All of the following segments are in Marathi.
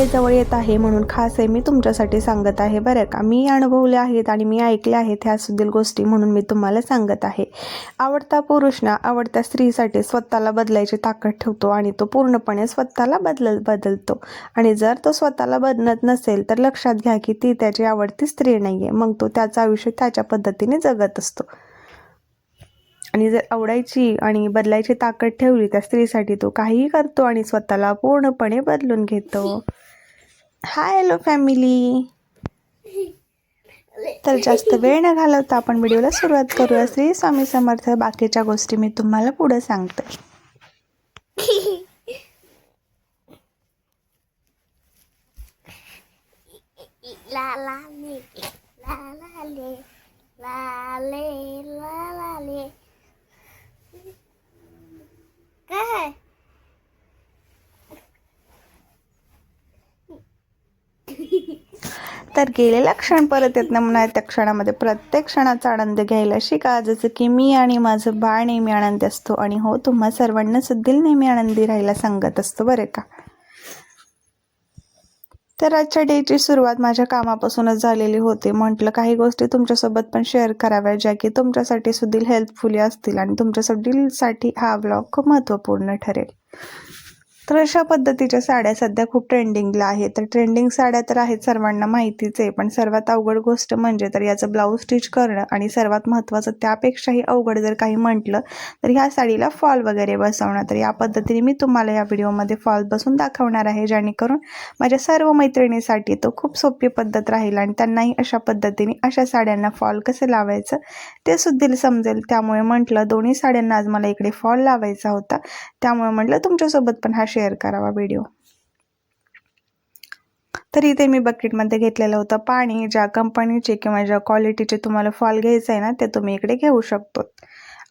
बर्थडे जवळ येत आहे म्हणून खास आहे मी तुमच्यासाठी सांगत आहे. बरं का? मी अनुभवले आहेत आणि मी ऐकले आहेत ह्या सुधील गोष्टी म्हणून मी तुम्हाला सांगत आहे. आवडता पुरुष ना आवडत्या स्त्रीसाठी स्वतःला बदलायची ताकद ठेवतो आणि तो पूर्णपणे स्वतःला बदल बदलतो. आणि जर तो स्वतःला बदलत नसेल तर लक्षात घ्या की ती त्याची आवडती स्त्री नाही आहे मग तो त्याचं आयुष्य त्याच्या पद्धतीने जगत असतो. आणि जर आवडायची आणि बदलायची ताकद ठेवली त्या स्त्रीसाठी तो काहीही करतो आणि स्वतःला पूर्णपणे बदलून घेतो. हाय हॅलो फॅमिली तर जास्त वेळ न घालवता आपण व्हिडिओला सुरुवात करूया. श्री स्वामी समर्थ बाकीच्या गोष्टी मी तुम्हाला पुढे सांगते. La la काय? तर गेलेला क्षण परत येत नाही म्हणा त्या क्षणामध्ये. प्रत्येक क्षणाचा आनंद घ्यायला शिका. जसं की मी आणि माझं बाळ नेहमी आनंदी असतो आणि हो तुम्हा सर्वांना सुद्धा नेहमी आनंदी राहायला सांगत असतो बरं का? तर आजच्या डेची सुरुवात माझ्या कामापासूनच झालेली होती. म्हटलं काही गोष्टी तुमच्यासोबत पण शेअर कराव्या ज्या की तुमच्यासाठी सुद्धा हेल्पफुली असतील आणि तुमच्यासाठी हा ब्लॉग खूप महत्त्वपूर्ण ठरेल. तर अशा पद्धतीच्या साड्या सध्या खूप ट्रेंडिंगला आहेत. तर ट्रेंडिंग साड्या तर आहेत सर्वांना माहितीच आहे पण सर्वात अवघड गोष्ट म्हणजे तर याचं ब्लाऊज स्टिच करणं आणि सर्वात महत्त्वाचं त्यापेक्षाही अवघड जर काही म्हटलं तर ह्या साडीला फॉल वगैरे बसवणं. तर या पद्धतीने मी तुम्हाला या व्हिडिओमध्ये फॉल बसून दाखवणार आहे जेणेकरून माझ्या सर्व मैत्रिणीसाठी तो खूप सोपी पद्धत राहील आणि त्यांनाही अशा पद्धतीने अशा साड्यांना फॉल कसं लावायचं ते सुद्धा समजेल. त्यामुळे म्हटलं दोन्ही साड्यांना आज मला इकडे फॉल लावायचा होता. त्यामुळे म्हटलं तुमच्यासोबत पण हा शेअर करावा व्हिडिओ. तर इथे मी बकेटमध्ये घेतलेलं होतं पाणी. ज्या कंपनीचे किंवा ज्या क्वालिटीचे तुम्हाला फॉल घ्यायचं आहे ना ते तुम्ही इकडे घेऊ शकतो.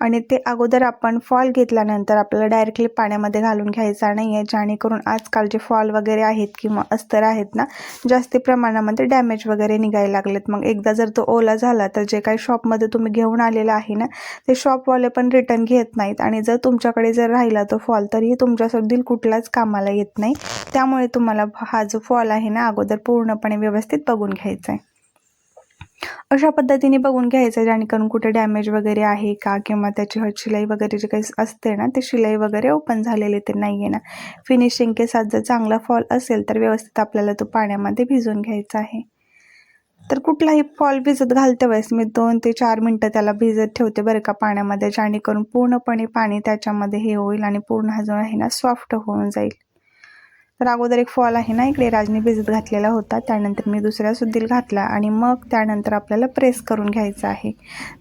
आणि ते अगोदर आपण फॉल घेतल्यानंतर आपल्याला डायरेक्टली पाण्यामध्ये घालून घ्यायचा नाही आहे जेणेकरून आजकाल जे फॉल वगैरे आहेत किंवा अस्तर आहेत ना जास्ती प्रमाणामध्ये डॅमेज वगैरे निघायला लागलेत. मग एकदा जर तो ओला झाला तर जे काही शॉपमध्ये तुम्ही घेऊन आलेला आहे ना ते शॉपवाले पण रिटर्न घेत नाहीत. आणि जर तुमच्याकडे जर राहिला तो फॉल तरीही तुमच्यासोबत कुठलाच कामाला येत नाही. त्यामुळे तुम्हाला हा जो फॉल आहे ना अगोदर पूर्णपणे व्यवस्थित बघून घ्यायचा आहे. अशा पद्धतीने बघून घ्यायचं जेणेकरून कुठे डॅमेज वगैरे आहे का? किंवा त्याची हट शिलाई वगैरे जे काही असते ना ते शिलाई वगैरे ओपन झालेले ते नाही आहे ना फिनिशिंग केसात जर चांगला फॉल असेल तर व्यवस्थित आपल्याला तो पाण्यामध्ये भिजवून घ्यायचा आहे. तर कुठलाही फॉल भिजत घालते वेळेस मी दोन ते चार मिनटं त्याला भिजत ठेवते बरं का पाण्यामध्ये जेणेकरून पूर्णपणे पाणी त्याच्यामध्ये हे होईल आणि पूर्ण हा जो आहे ना सॉफ्ट होऊन जाईल. तर अगोदर एक फॉल आहे ना इकडे. राजनी भिजत घातलेला होता. त्यानंतर मी दुसऱ्या सुद्धील घातला आणि मग त्यानंतर आपल्याला प्रेस करून घ्यायचं आहे.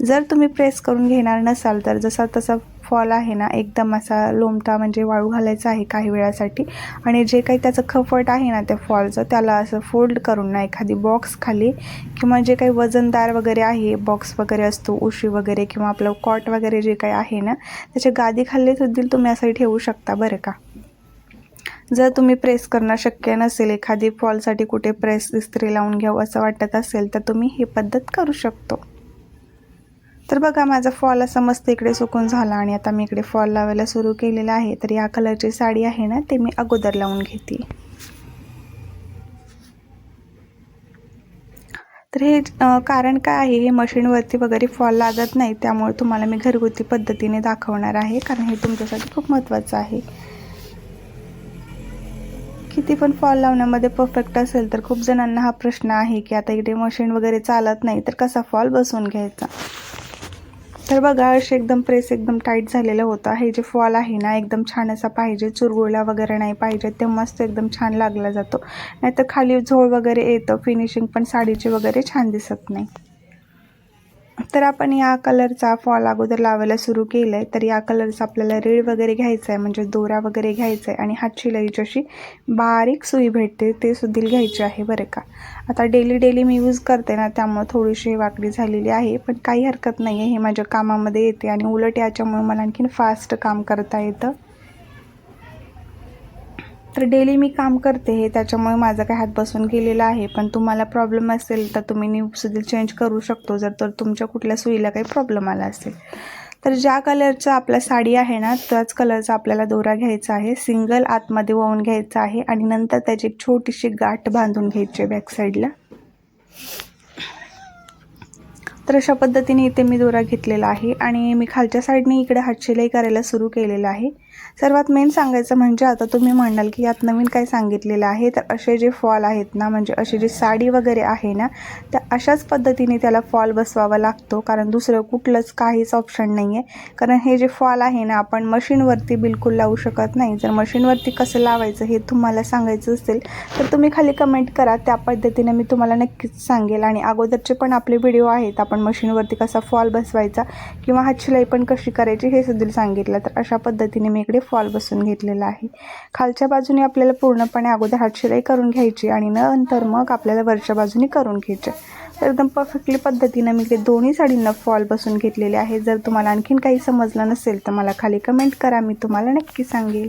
जर तुम्ही प्रेस करून घेणार नसाल तर जसा तसा फॉल आहे ना एकदम असा लोमटा म्हणजे वाळू घालायचा आहे काही वेळासाठी. आणि जे काही त्याचं खफट आहे ना त्या फॉलचं त्याला असं फोल्ड करून ना एखादी बॉक्स खाली किंवा जे काही वजनदार वगैरे आहे बॉक्स वगैरे असतो उशी वगैरे किंवा आपलं कॉट वगैरे जे काही आहे ना त्याच्या गादी खाली सुद्धा तुम्ही असं ठेवू शकता बरं का? जर तुम्ही प्रेस करणं शक्य नसेल एखादी फॉलसाठी कुठे प्रेस इस्त्री लावून घ्यावं असं वाटत असेल तर तुम्ही ही पद्धत करू शकतो. तर बघा माझा फॉल असा मस्त इकडे सुकून झाला आणि आता मी इकडे फॉल लावायला सुरू केलेला आहे. तर या कलरची साडी आहे ना ते मी अगोदर लावून घेते. तर हे कारण काय आहे हे मशीनवरती वगैरे फॉल लागत नाही त्यामुळे तुम्हाला मी घरगुती पद्धतीने दाखवणार आहे कारण हे तुमच्यासाठी खूप महत्त्वाचं आहे. किती पण फॉल लावण्यामध्ये परफेक्ट असेल तर खूप जणांना हा प्रश्न आहे की आता इकडे मशीन वगैरे चालत नाही तर कसा फॉल बसवून घ्यायचा? तर बघा असे एकदम प्रेस एकदम टाईट झालेलं होतं. हे जे फॉल आहे ना एकदम छान असा पाहिजे. चुरगुळला वगैरे नाही पाहिजे तेव्हाच तो एकदम छान लागला जातो. नाहीतर खाली झोळ वगैरे येतं फिनिशिंग पण साडीची वगैरे छान दिसत नाही. तर आपण या कलरचा फॉल अगोदर लावायला सुरू केलं आहे तर या कलरचा आपल्याला रेड वगैरे घ्यायचा आहे म्हणजे दोरा वगैरे घ्यायचा आहे आणि हात शिलाईची अशी बारीक सुई भेटते ते सुद्धा घ्यायची आहे बरं का. आता डेली डेली मी यूज करते ना त्यामुळं थोडीशी वाकडी झालेली आहे पण काही हरकत नाही आहे हे माझ्या कामामध्ये येते आणि उलट याच्यामुळे मला आणखीन फास्ट काम करता येतं. तर डेली मी काम करते हे त्याच्यामुळे माझा काय हात बसून गेलेला आहे. पण तुम्हाला प्रॉब्लेम असेल तर तुम्ही न्यूजसुद्धा चेंज करू शकतो जर तर तुमच्या कुठल्या सुईला काही प्रॉब्लेम आला असेल. तर ज्या कलरचा आपला साडी आहे ना त्याच कलरचा आपल्याला दोरा घ्यायचा आहे. सिंगल आतमध्ये वळून घ्यायचा आहे आणि नंतर त्याची एक छोटीशी गाठ बांधून घ्यायची आहे बॅक साईडला तर अशा पद्धतीने इथे मी दोरा घेतलेला आहे आणि मी खालच्या साईडने इकडे हातशिलाई करायला सुरू केलेलं आहे. सर्वात मेन सांगायचं म्हणजे आता तुम्ही म्हणाल की यात नवीन काय सांगितलेलं आहे तर असे जे फॉल आहेत ना म्हणजे अशी जी साडी वगैरे आहे ना त्या अशाच पद्धतीने त्याला फॉल बसवावा लागतो. कारण दुसरं कुठलंच काहीच ऑप्शन नाही आहे कारण हे जे फॉल आहे ना आपण मशीनवरती बिलकुल लावू शकत नाही. जर मशीनवरती कसं लावायचं हे तुम्हाला सांगायचं असेल तर तुम्ही खाली कमेंट करा. त्या पद्धतीने मी तुम्हाला नक्कीच सांगेल. आणि अगोदरचे पण आपले व्हिडिओ आहेत आपण मशीनवरती कसा फॉल बसवायचा किंवा हातशिलाई पण कशी करायची हे सुद्धा सांगितलं. तर अशा पद्धतीने मी इकडे फॉल बसून घेतलेला आहे. खालच्या बाजूने आपल्याला पूर्णपणे अगोदर हातशिलाई करून घ्यायची आणि नंतर मग आपल्याला वरच्या बाजूने करून घ्यायचे. तर एकदम परफेक्टली पद्धतीनं मी इकडे दोन्ही साडींना फॉल बसून घेतलेले आहे. जर तुम्हाला आणखीन काही समजलं नसेल तर मला खाली कमेंट करा. मी तुम्हाला नक्की सांगेल.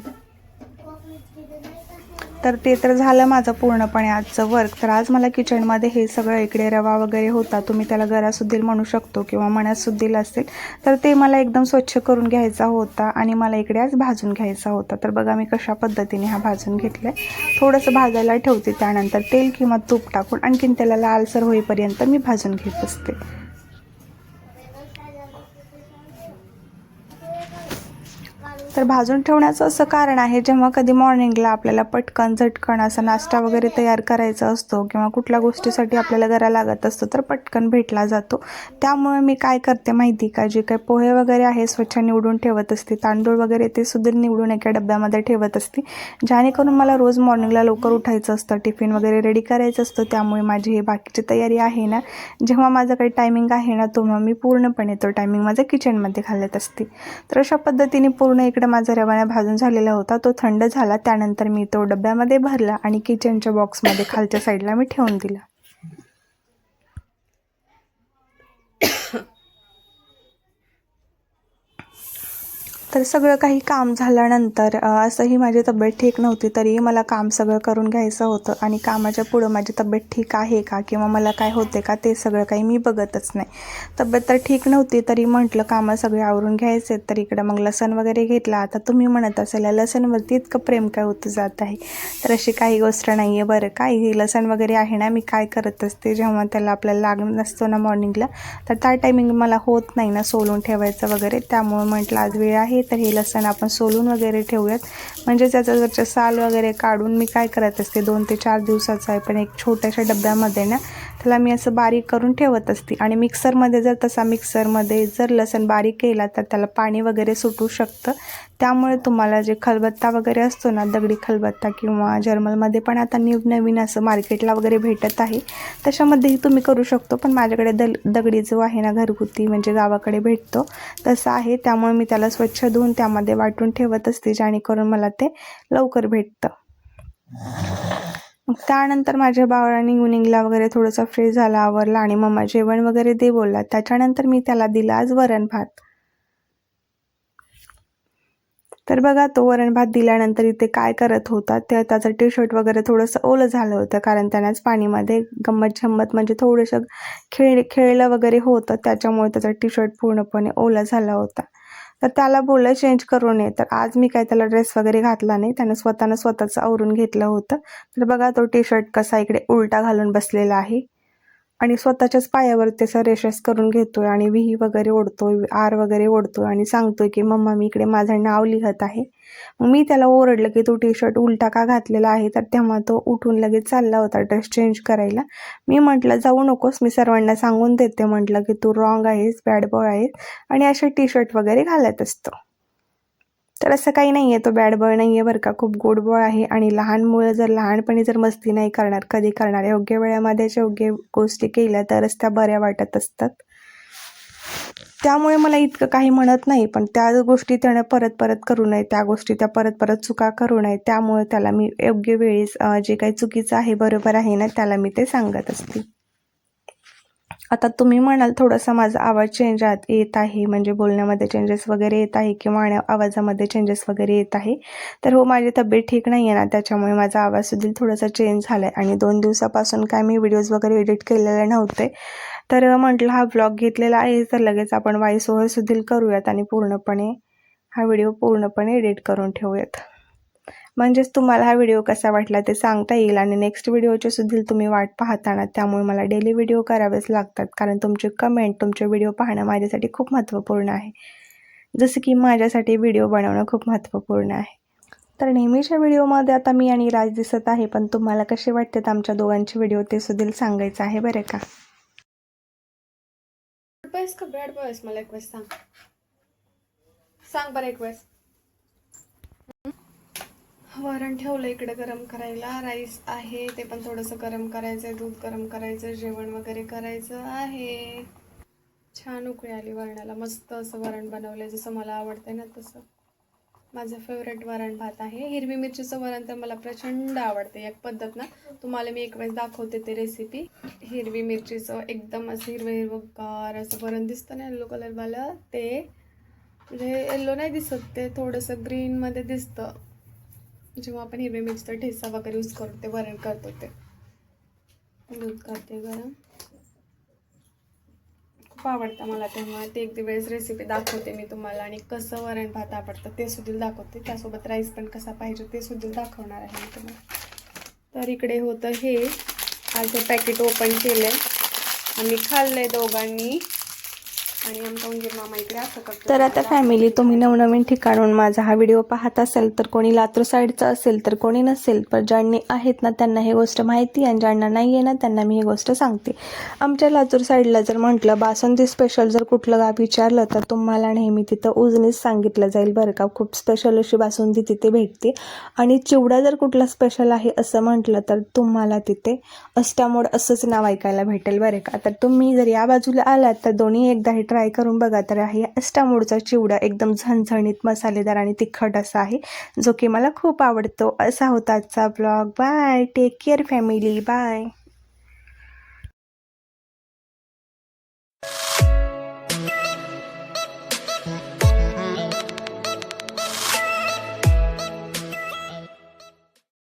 तर ते तर झालं माझं पूर्णपणे आजचं वर्क तर आज मला किचनमध्ये हे सगळं इकडे रवा वगैरे होता तुम्ही त्याला गरासुद्धा म्हणू शकतो किंवा मण्यासुद्धील असेल तर ते मला एकदम स्वच्छ करून घ्यायचा होता आणि मला इकडे आज भाजून घ्यायचा होता. तर बघा मी कशा पद्धतीने हा भाजून घेतला आहे थोडंसं भाजायला ठेवते त्यानंतर तेल किंवा तूप टाकून आणखीन त्याला लालसर होईपर्यंत मी भाजून घेत असते. तर भाजून ठेवण्याचं असं कारण आहे. जेव्हा कधी मॉर्निंगला आपल्याला पटकन झटकन असा नाश्ता वगैरे तयार करायचा असतो किंवा कुठल्या गोष्टीसाठी आपल्याला गरा लागत असतो तर पटकन भेटला जातो. त्यामुळे मी काय करते माहिती का? जे काही पोहे वगैरे आहे स्वच्छ निवडून ठेवत असते. तांदूळ वगैरे ते सुद्धा निवडून एका डब्यामध्ये ठेवत असते. जेणेकरून मला रोज मॉर्निंगला लवकर उठायचं असतं टिफिन वगैरे रेडी करायचं असतं. त्यामुळे माझी हे बाकीची तयारी आहे ना. जेव्हा माझं काही टायमिंग आहे ना तेव्हा मी पूर्णपणे तो टायमिंग माझ्या किचनमध्ये घालत असते. तर अशा पद्धतीने पूर्ण इकडे माझा रवाना भाजून झालेला होता. तो थंड झाला. त्यानंतर मी तो डब्यामध्ये भरला आणि किचनच्या बॉक्समध्ये खालच्या साईडला मी ठेवून दिला. तर सगळं काही काम झाल्यानंतर असंही माझी तब्येत ठीक नव्हती तरीही मला काम सगळं करून घ्यायचं होतं आणि कामाच्या पुढं माझी तब्येत ठीक आहे का किंवा मला काय होते का ते सगळं काही मी बघतच नाही. तब्येत तर ठीक नव्हती तरी म्हटलं कामं सगळे आवरून घ्यायचे तर इकडं मग लसण वगैरे घेतला. आता तुम्ही म्हणत असेल लसणवरती इतकं प्रेम काय होतं जात आहे? तर अशी काही गोष्ट नाही आहे बरं. काय लसण वगैरे आहे ना मी काय करत असते जेव्हा त्याला आपल्याला लागण नसतो ना मॉर्निंगला तर त्या टायमिंग मला होत नाही ना सोलून ठेवायचं वगैरे त्यामुळे म्हटलं आज वेळ आहे तर हे लसण आपण सोलून वगैरे ठेवूयात. म्हणजे त्याचं साल वगैरे काढून मी काय करत असते दोन ते चार दिवसाचं आहे पण एक छोट्याशा डब्यामध्ये ना त्याला मी असं बारीक करून ठेवत असते. आणि मिक्सरमध्ये जर तसा मिक्सरमध्ये जर लसण बारीक केला तर त्याला पाणी वगैरे सुटू शकतं. त्यामुळे तुम्हाला जे खलबत्ता वगैरे असतो ना दगडी खलबत्ता किंवा जर्मलमध्ये पण आता न्यू नवीन असं मार्केटला वगैरे भेटत आहे. तशामध्येही तुम्ही करू शकतो. पण माझ्याकडे दल दगडी जो आहे ना घरगुती म्हणजे गावाकडे भेटतो. तसं आहे. त्यामुळे मी त्याला स्वच्छ धुवून त्यामध्ये वाटून ठेवत असते जेणेकरून मला ते लवकर भेटतं. मग त्यानंतर माझ्या बावळाने इवनिंगला वगैरे थोडंसं फ्रेश झाला आवरला आणि मम्मा जेवण वगैरे दे बोलला. त्याच्यानंतर मी त्याला दिला आज वरण भात. तर बघा तो वरण भात दिल्यानंतर इथे काय करत होता त्या त्याचं टी शर्ट वगैरे थोडंसं ओलं झालं होतं कारण त्यानंच पाणीमध्ये गंमत झंमत म्हणजे थोडंसं खेळ खेळलं वगैरे होतं त्याच्यामुळे त्याचा टी शर्ट पूर्णपणे ओला झाला होता. तर त्याला बोललं चेंज करून ये. तर आज मी काय त्याला ड्रेस वगैरे घातला नाही. त्यानं स्वतःनं स्वतःचं आवरून घेतलं होतं. तर बघा तो टी शर्ट कसा इकडे उलटा घालून बसलेला आहे. आणि स्वतःच्याच पायावर त्याचा रेशस करून घेतोय आणि विही वगैरे ओढतोय आर वगैरे ओढतोय आणि सांगतोय की मम्मा मी इकडे माझं नाव लिहत आहे. मी त्याला ओरडलं की तू टी शर्ट उलटा का घातलेला आहे? तर तेव्हा तो उठून लगेच चालला होता ड्रेस चेंज करायला. मी म्हटलं जाऊ नकोस मी सर्वांना सांगून देते. म्हटलं की तू रॉंग आहेस बॅड बॉय आहेस. आणि असे टी शर्ट वगैरे घालत असतो. तर असं काही नाही आहे तो बॅड बॉय नाही आहे बरं का. खूप गुड बॉय आहे आणि लहान मुलं जर लहानपणी जर मस्ती नाही करणार कधी करणार योग्य वेळेमध्ये योग्य गोष्टी केल्या तरच त्या बऱ्या वाटत असतात. त्यामुळे मला इतकं काही म्हणत नाही पण त्या गोष्टी त्यानं परत परत करू नये त्या गोष्टी त्या परत परत चुका करू नये त्यामुळे त्याला मी योग्य वेळेस जे काही चुकीचं आहे बरोबर आहे ना त्याला मी ते सांगत असते. आता तुम्ही म्हणाल थोडासा माझा आवाज चेंज येत आहे. म्हणजे बोलण्यामध्ये चेंजेस वगैरे येत आहे किंवा आवाजामध्ये चेंजेस वगैरे येत आहे. तर हो माझी तब्येत ठीक नाही आहे ना त्याच्यामुळे माझा आवाज सुद्धा थोडासा चेंज झाला आहे आणि दोन दिवसापासून काय मी व्हिडिओज वगैरे एडिट केलेले नव्हते. तर म्हटलं हा ब्लॉग घेतलेला आहे तर लगेच आपण वाईस ओव्हर सुद्धा करूयात आणि पूर्णपणे हा व्हिडिओ पूर्णपणे एडिट करून ठेवूयात. म्हणजेच तुम्हाला हा व्हिडिओ कसा वाटला ते सांगता येईल आणि नेक्स्ट व्हिडिओची सुद्धा तुम्ही वाट पाहताना त्यामुळे मला डेली व्हिडिओ करावेच लागतात. कारण तुमचे कमेंट तुमचे व्हिडिओ पाहणं माझ्यासाठी खूप महत्त्वपूर्ण आहे. जसं की माझ्यासाठी व्हिडिओ बनवणं खूप महत्त्वपूर्ण आहे. तर नेहमीच्या व्हिडिओमध्ये आता मी आणि राज दिसत आहे पण तुम्हाला कसे वाटतात आमच्या दोघांचे व्हिडिओ ते सुद्धा सांगायचं आहे बरं का? बॉयस का बॉयस मला एक वेळेस सांग. सांग बरं एक वेळेस. वरण ठेवलं इकडे गरम करायला. राईस आहे ते पण थोडंसं गरम करायचं आहे दूध गरम करायचं जेवण वगैरे करायचं आहे. छान उकळी आली वरणाला. मस्त असं वरण बनवलं आहे जसं मला आवडतं ना तसं. माझं फेवरेट वरण भात आहे. हिरवी मिरचीचं वरण तर मला प्रचंड आवडते एक पद्धत ना तुम्हाला मी एक वेळेस दाखवते ते रेसिपी हिरवी मिरचीचं एकदम असं हिरवं हिरवं गार असं वरण दिसतं ना येल्लो कलरवालं ते. म्हणजे येल्लो नाही दिसत ते थोडंसं ग्रीनमध्ये दिसतं. जेव्हा आपण हिरवे मिरचीचा ठेचा वगैरे यूज करतो ते वरण करतो ते. दूध करते गरम. खूप आवडतं मला तेव्हा. ते एक दिवस रेसिपी दाखवते मी तुम्हाला. आणि कसं वरण भात आवडतं ते सुद्धा दाखवते. त्यासोबत राईस पण कसा पाहिजे ते सुद्धा दाखवणार आहे मी तुम्हाला. तर इकडे होतं हे. आज हे पॅकेट ओपन केलं आहे आम्ही खाल्लं आहे दोघांनी. आणि आमचा मामा इकडे असं करतो. तर आता फॅमिली तुम्ही नवनवीन ठिकाणून माझा हा व्हिडिओ पाहत असेल तर कोणी लातूर साईडचा असेल तर कोणी नसेल पण ज्यांनी आहेत ना त्यांना ही गोष्ट माहिती आणि ज्यांना नाही आहे ना त्यांना मी ही गोष्ट सांगते. आमच्या लातूर साईडला जर म्हटलं बासुंदी स्पेशल जर कुठलं गाव विचारलं तर तुम्हाला नेहमी तिथं उजनीच सांगितलं जाईल बरं का. खूप स्पेशल अशी बासुंदी तिथे भेटते. आणि चिवडा जर कुठला स्पेशल आहे असं म्हटलं तर तुम्हाला तिथे अष्टामोड असंच नाव ऐकायला भेटेल बरं का. तर तुम्ही जर या बाजूला आलात तर दोन्ही एकदा हे ट्राय करून बघा तर आहे. अष्टामोडचा चिवडा एकदम झणझणीत मसालेदार आणि तिखट असा आहे जो की मला खूप आवडतो. असा होता आजचा blog bye take care family bye